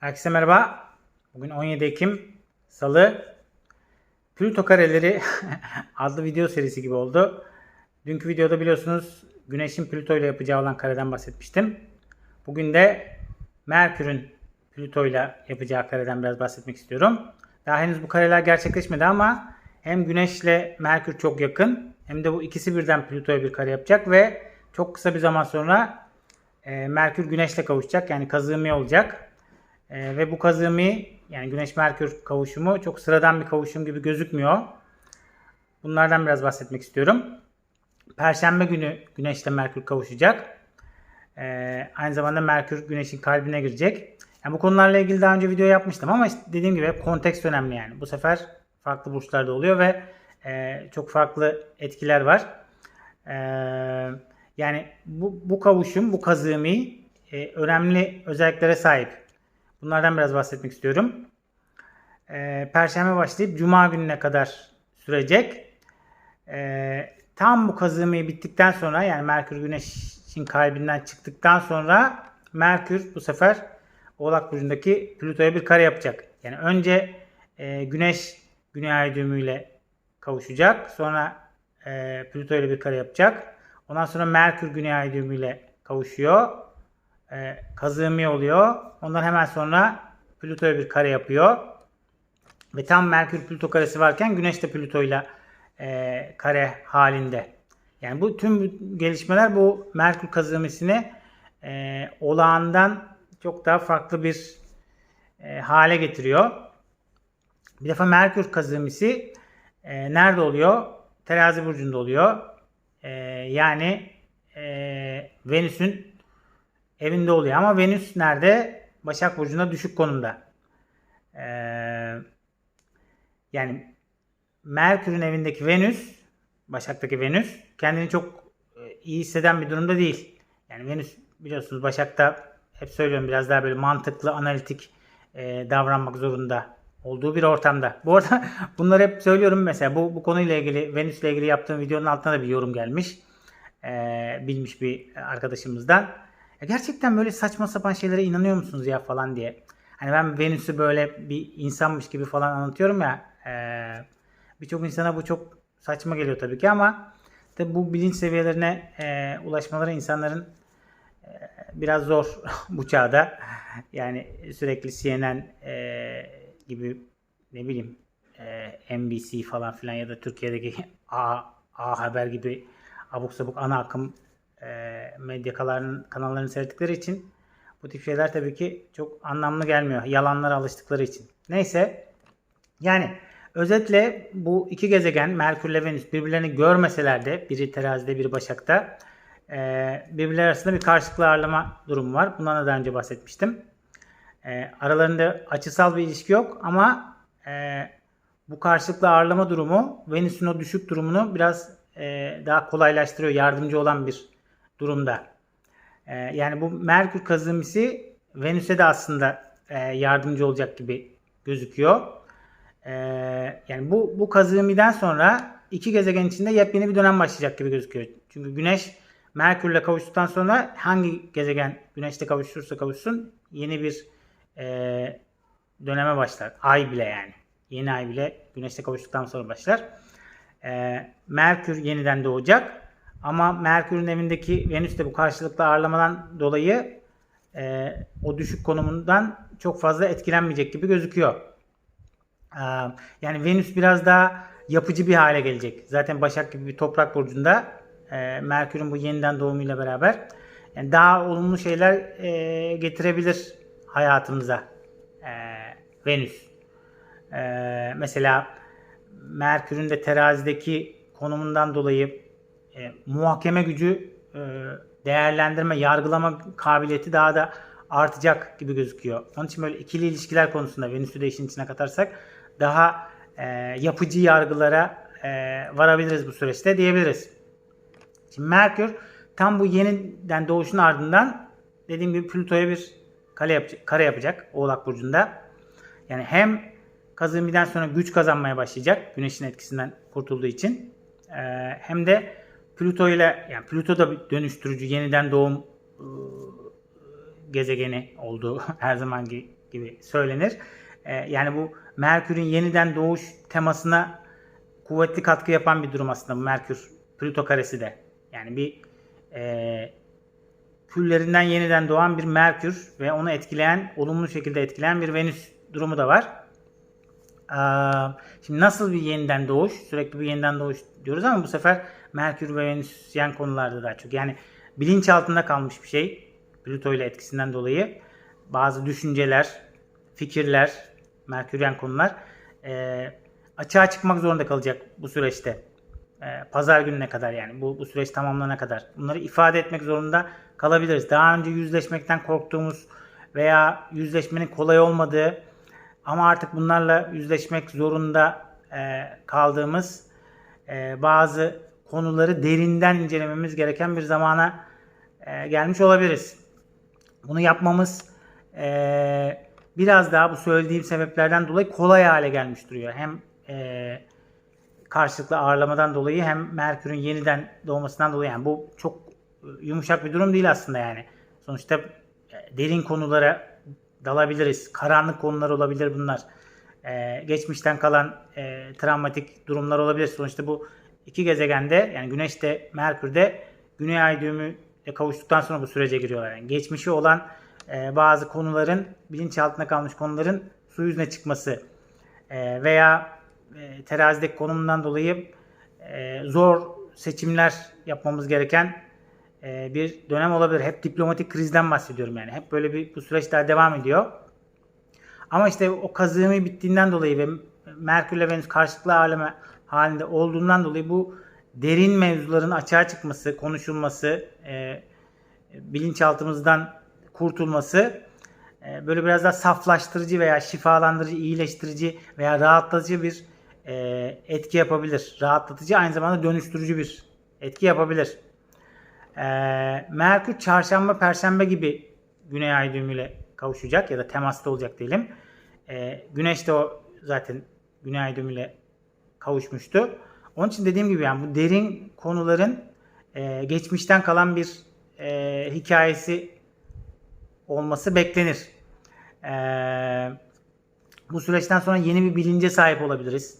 Herkese merhaba. Bugün 17 Ekim Salı. Plüto kareleri adlı video serisi gibi oldu. Dünkü videoda biliyorsunuz Güneş'in Plüto ile yapacağı olan kareden bahsetmiştim. Bugün de Merkür'ün Plüto ile yapacağı kareden biraz bahsetmek istiyorum. Daha henüz bu kareler gerçekleşmedi ama hem Güneş ile Merkür çok yakın hem de bu ikisi birden Plüto'ya bir kare yapacak ve çok kısa bir zaman sonra e, Merkür Güneş'le kavuşacak. Yani kazımi olacak. E, ve bu kazımi yani Güneş-Merkür kavuşumu çok sıradan bir kavuşum gibi gözükmüyor. Bunlardan biraz bahsetmek istiyorum. Perşembe günü Güneş ile Merkür kavuşacak. E, aynı zamanda Merkür Güneş'in kalbine girecek. Yani bu konularla ilgili daha önce video yapmıştım ama işte dediğim gibi hep kontekst önemli yani. Bu sefer farklı burçlarda oluyor ve e, çok farklı etkiler var. E, yani bu, bu kavuşum, bu kazımi e, önemli özelliklere sahip. Bunlardan biraz bahsetmek istiyorum. E, Perşembe başlayıp Cuma gününe kadar sürecek. E, tam bu kazımi bittikten sonra yani Merkür Güneş'in kalbinden çıktıktan sonra Merkür bu sefer Oğlak Burcu'ndaki Plüto'ya bir kare yapacak. Yani önce e, Güneş Güney Ay düğümüyle kavuşacak. Sonra e, Plüto ile bir kare yapacak. Ondan sonra Merkür Güney Ay düğümüyle kavuşuyor. E, kazımi oluyor. Ondan hemen sonra Plüto'ya bir kare yapıyor. Ve tam Merkür Plüto karesi varken Güneş de Plüto ile e, kare halinde. Yani bu tüm gelişmeler bu Merkür kazımisini e, olağandan çok daha farklı bir e, hale getiriyor. Bir defa Merkür kazımisi e, nerede oluyor? Terazi burcunda oluyor. E, yani e, Venüs'ün evinde oluyor. Ama Venüs nerede? Başak burcunda düşük konumda. E, yani Merkür'ün evindeki Venüs, Başak'taki Venüs kendini çok e, iyi hisseden bir durumda değil. Yani Venüs biliyorsunuz Başak'ta hep söylüyorum biraz daha böyle mantıklı, analitik e, davranmak zorunda olduğu bir ortamda. Bu arada bunları hep söylüyorum mesela bu, bu konuyla ilgili Venüs'le ilgili yaptığım videonun altına da bir yorum gelmiş. E, bilmiş bir arkadaşımızdan. Ya gerçekten böyle saçma sapan şeylere inanıyor musunuz ya falan diye. Hani ben Venüs'ü böyle bir insanmış gibi falan anlatıyorum ya. E, Birçok insana bu çok saçma geliyor tabii ki ama tabii bu bilinç seviyelerine e, ulaşmaları insanların e, biraz zor bu çağda. Yani sürekli CNN e, gibi ne bileyim e, NBC falan filan ya da Türkiye'deki A, A Haber gibi abuk sabuk ana akım medya kanallarının, kanallarını seyrettikleri için bu tip şeyler tabii ki çok anlamlı gelmiyor. Yalanlara alıştıkları için. Neyse yani özetle bu iki gezegen Merkür ile Venüs birbirlerini görmeseler de biri terazide biri başakta e, birbirleri arasında bir karşılıklı ağırlama durumu var. Bundan da daha önce bahsetmiştim. E, aralarında açısal bir ilişki yok ama e, bu karşılıklı ağırlama durumu Venüs'ün o düşük durumunu biraz e, daha kolaylaştırıyor, yardımcı olan bir durumda. E, yani bu Merkür kazımisi Venüs'e de aslında e, yardımcı olacak gibi gözüküyor. E, yani bu bu kazımiden sonra iki gezegen içinde yepyeni bir dönem başlayacak gibi gözüküyor. Çünkü Güneş Merkür'le kavuştuktan sonra hangi gezegen Güneş'te kavuşursa kavuşsun yeni bir e, döneme başlar. Ay bile yani. Yeni ay bile Güneş'te kavuştuktan sonra başlar. E, Merkür yeniden doğacak. Ama Merkür'ün evindeki Venüs de bu karşılıklı ağırlamadan dolayı e, o düşük konumundan çok fazla etkilenmeyecek gibi gözüküyor. E, yani Venüs biraz daha yapıcı bir hale gelecek. Zaten Başak gibi bir toprak burcunda e, Merkür'ün bu yeniden doğumuyla beraber yani daha olumlu şeyler e, getirebilir hayatımıza e, Venüs. E, mesela Merkür'ün de terazideki konumundan dolayı e, muhakeme gücü, e, değerlendirme, yargılama kabiliyeti daha da artacak gibi gözüküyor. Onun için böyle ikili ilişkiler konusunda Venüs'ü de işin içine katarsak daha e, yapıcı yargılara e, varabiliriz bu süreçte diyebiliriz. Şimdi Merkür tam bu yeniden doğuşun ardından dediğim gibi Plüto'ya bir kare, yapacak, kare yapacak Oğlak Burcu'nda. Yani hem kazımiden sonra güç kazanmaya başlayacak Güneş'in etkisinden kurtulduğu için e, hem de Plüto ile yani Plüto da bir dönüştürücü yeniden doğum e, gezegeni olduğu her zamanki gibi söylenir. E, yani bu Merkür'ün yeniden doğuş temasına kuvvetli katkı yapan bir durum aslında bu Merkür Plüto karesi de. Yani bir e, küllerinden yeniden doğan bir Merkür ve onu etkileyen, olumlu şekilde etkileyen bir Venüs durumu da var. Aa, Şimdi nasıl bir yeniden doğuş? Sürekli bir yeniden doğuş diyoruz ama bu sefer Merkür ve Venüsyen konularda daha çok. Yani bilinç altında kalmış bir şey. Plüto ile etkisinden dolayı bazı düşünceler, fikirler, Merküryen konular e, açığa çıkmak zorunda kalacak bu süreçte. E, Pazar gününe kadar yani bu, bu süreç tamamlanana kadar. Bunları ifade etmek zorunda kalabiliriz. Daha önce yüzleşmekten korktuğumuz veya yüzleşmenin kolay olmadığı ama artık bunlarla yüzleşmek zorunda e, kaldığımız e, bazı konuları derinden incelememiz gereken bir zamana e, gelmiş olabiliriz. Bunu yapmamız e, biraz daha bu söylediğim sebeplerden dolayı kolay hale gelmiş duruyor. Hem e, karşılıklı ağırlamadan dolayı hem Merkür'ün yeniden doğmasından dolayı yani bu çok yumuşak bir durum değil aslında yani. Sonuçta e, derin konulara dalabiliriz. Karanlık konular olabilir bunlar. Ee, geçmişten kalan e, travmatik durumlar olabilir. Sonuçta bu iki gezegende yani Güneş de Merkür de Güney Ay düğümüyle kavuştuktan sonra bu sürece giriyorlar. Yani geçmişi olan e, bazı konuların bilinçaltına kalmış konuların su yüzüne çıkması e, veya e, terazideki konumundan dolayı e, zor seçimler yapmamız gereken e, bir dönem olabilir. Hep diplomatik krizden bahsediyorum yani. Hep böyle bir bu süreç daha devam ediyor. Ama işte o kazığımı bittiğinden dolayı ve Merkür ile Venüs karşılıklı ağırlama halinde olduğundan dolayı bu derin mevzuların açığa çıkması, konuşulması, e, bilinçaltımızdan kurtulması e, böyle biraz daha saflaştırıcı veya şifalandırıcı, iyileştirici veya rahatlatıcı bir e, etki yapabilir. Rahatlatıcı aynı zamanda dönüştürücü bir etki yapabilir. E, Merkür çarşamba, perşembe gibi Güney Ay düğümüyle kavuşacak ya da temasta olacak diyelim. E, Güneş de o zaten Güney Ay düğümüyle kavuşmuştu. Onun için dediğim gibi yani bu derin konuların e, geçmişten kalan bir e, hikayesi olması beklenir. E, bu süreçten sonra yeni bir bilince sahip olabiliriz.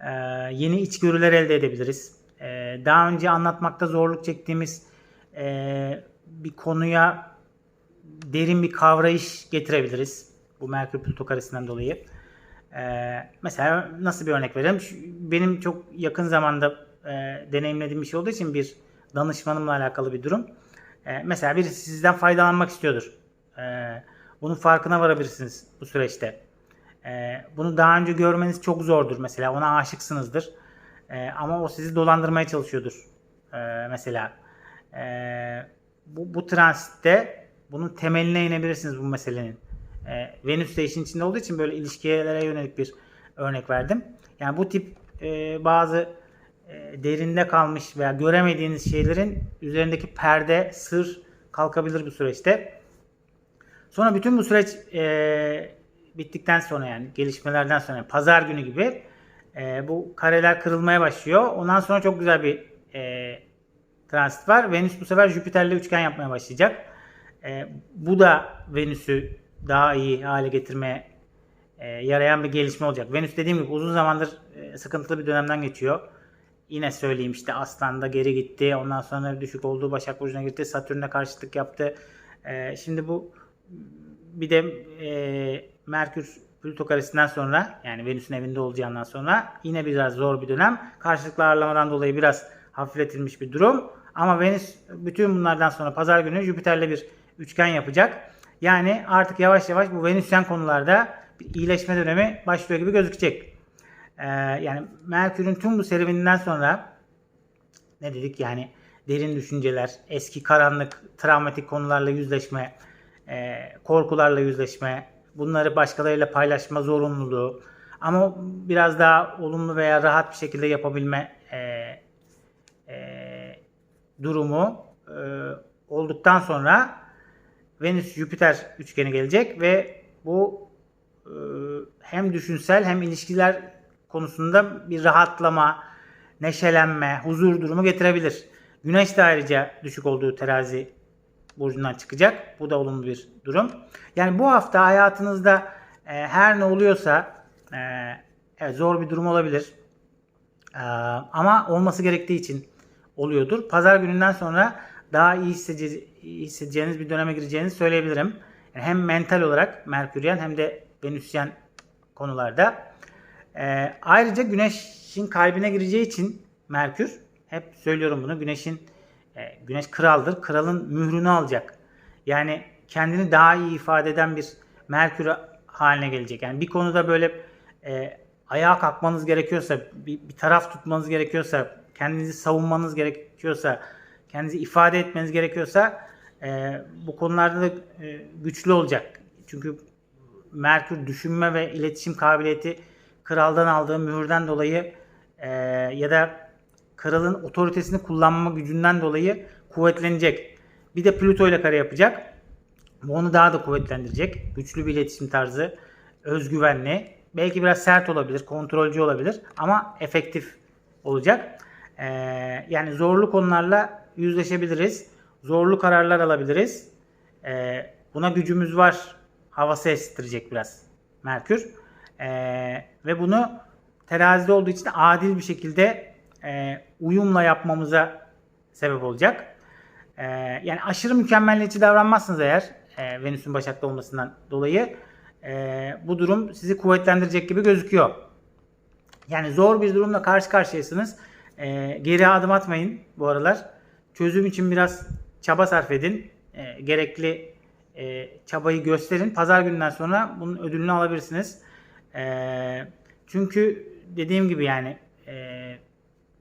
E, yeni içgörüler elde edebiliriz. E, daha önce anlatmakta zorluk çektiğimiz e, bir konuya derin bir kavrayış getirebiliriz. Bu Merkür Plüto karesinden dolayı. Ee, mesela nasıl bir örnek vereyim? Benim çok yakın zamanda e, deneyimlediğim bir şey olduğu için bir danışmanımla alakalı bir durum. Ee, mesela birisi sizden faydalanmak istiyordur. Ee, bunun farkına varabilirsiniz bu süreçte. Ee, bunu daha önce görmeniz çok zordur mesela. Ona aşıksınızdır. Ee, ama o sizi dolandırmaya çalışıyordur. Ee, mesela. Ee, bu, bu transitte bunun temeline inebilirsiniz bu meselenin. Ee, Venüs de işin içinde olduğu için böyle ilişkilere yönelik bir örnek verdim. Yani bu tip e, bazı e, derinde kalmış veya göremediğiniz şeylerin üzerindeki perde, sır kalkabilir bu süreçte. Sonra bütün bu süreç e, bittikten sonra yani gelişmelerden sonra pazar günü gibi e, bu kareler kırılmaya başlıyor. Ondan sonra çok güzel bir e, transit var. Venüs bu sefer Jüpiter'le üçgen yapmaya başlayacak. E, bu da Venüs'ü daha iyi hale getirmeye e, yarayan bir gelişme olacak. Venüs dediğim gibi uzun zamandır e, sıkıntılı bir dönemden geçiyor. Yine söyleyeyim işte Aslan'da geri gitti. Ondan sonra düşük olduğu Başak Burcu'na gitti. Satürn'e karşıtlık yaptı. E, şimdi bu bir de e, Merkür Plüto karesinden sonra yani Venüs'ün evinde olacağından sonra yine biraz zor bir dönem. Karşılıklı ağırlamadan dolayı biraz hafifletilmiş bir durum. Ama Venüs bütün bunlardan sonra pazar günü Jüpiter'le bir üçgen yapacak. Yani artık yavaş yavaş bu Venüsyen konularda bir iyileşme dönemi başlıyor gibi gözükecek. Ee, yani Merkür'ün tüm bu serüveninden sonra ne dedik yani derin düşünceler, eski karanlık, travmatik konularla yüzleşme, e, korkularla yüzleşme, bunları başkalarıyla paylaşma zorunluluğu ama biraz daha olumlu veya rahat bir şekilde yapabilme e, e, durumu e, olduktan sonra Venüs-Jüpiter üçgeni gelecek ve bu e, hem düşünsel hem ilişkiler konusunda bir rahatlama, neşelenme, huzur durumu getirebilir. Güneş de ayrıca düşük olduğu terazi burcundan çıkacak. Bu da olumlu bir durum. Yani bu hafta hayatınızda e, her ne oluyorsa e, evet, zor bir durum olabilir. E, ama olması gerektiği için oluyordur. Pazar gününden sonra daha iyi, hissedece- hissedeceğiniz bir döneme gireceğinizi söyleyebilirim. Yani hem mental olarak Merküryen hem de Venüsyen konularda. Ee, ayrıca Güneş'in kalbine gireceği için Merkür, hep söylüyorum bunu, Güneş'in e, Güneş kraldır, kralın mührünü alacak. Yani kendini daha iyi ifade eden bir Merkür haline gelecek. Yani bir konuda böyle e, ayağa kalkmanız gerekiyorsa, bir, bir taraf tutmanız gerekiyorsa, kendinizi savunmanız gerekiyorsa, kendinizi ifade etmeniz gerekiyorsa e, bu konularda da e, güçlü olacak. Çünkü Merkür düşünme ve iletişim kabiliyeti kraldan aldığı mühürden dolayı e, ya da kralın otoritesini kullanma gücünden dolayı kuvvetlenecek. Bir de Plüto ile kare yapacak. Bu onu daha da kuvvetlendirecek. Güçlü bir iletişim tarzı, özgüvenli, belki biraz sert olabilir, kontrolcü olabilir ama efektif olacak. Ee, yani zorlu konularla yüzleşebiliriz. Zorlu kararlar alabiliriz. Ee, buna gücümüz var. Havası estirecek biraz Merkür. Ee, ve bunu terazide olduğu için adil bir şekilde e, uyumla yapmamıza sebep olacak. Ee, yani aşırı mükemmelliyetçi davranmazsınız eğer e, Venüs'ün Başak'ta olmasından dolayı e, bu durum sizi kuvvetlendirecek gibi gözüküyor. Yani zor bir durumla karşı karşıyasınız. E, geri adım atmayın bu aralar. Çözüm için biraz çaba sarf edin. E, gerekli e, çabayı gösterin. Pazar gününden sonra bunun ödülünü alabilirsiniz. E, çünkü dediğim gibi yani e,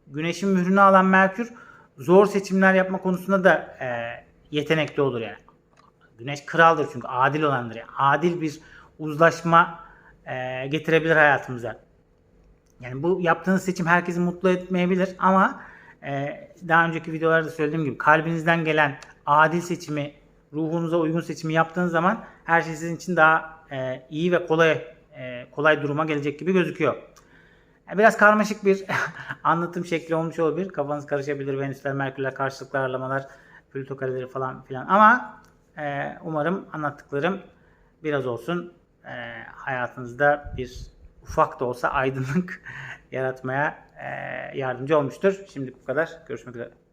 Güneşin mührünü alan Merkür zor seçimler yapma konusunda da e, yetenekli olur yani. Güneş kraldır çünkü adil olandır. Yani. Adil bir uzlaşma e, getirebilir hayatımıza. Yani bu yaptığınız seçim herkesi mutlu etmeyebilir ama e, daha önceki videolarda söylediğim gibi kalbinizden gelen adil seçimi, ruhunuza uygun seçimi yaptığınız zaman her şey sizin için daha e, iyi ve kolay e, kolay duruma gelecek gibi gözüküyor. Biraz karmaşık bir anlatım şekli olmuş olabilir. Kafanız karışabilir. Venüsler, Merkürler, karşılıklı ağırlamalar, Plüto kareleri falan filan. Ama e, umarım anlattıklarım biraz olsun hayatınızda bir ufak da olsa aydınlık yaratmaya yardımcı olmuştur. Şimdi bu kadar. Görüşmek üzere.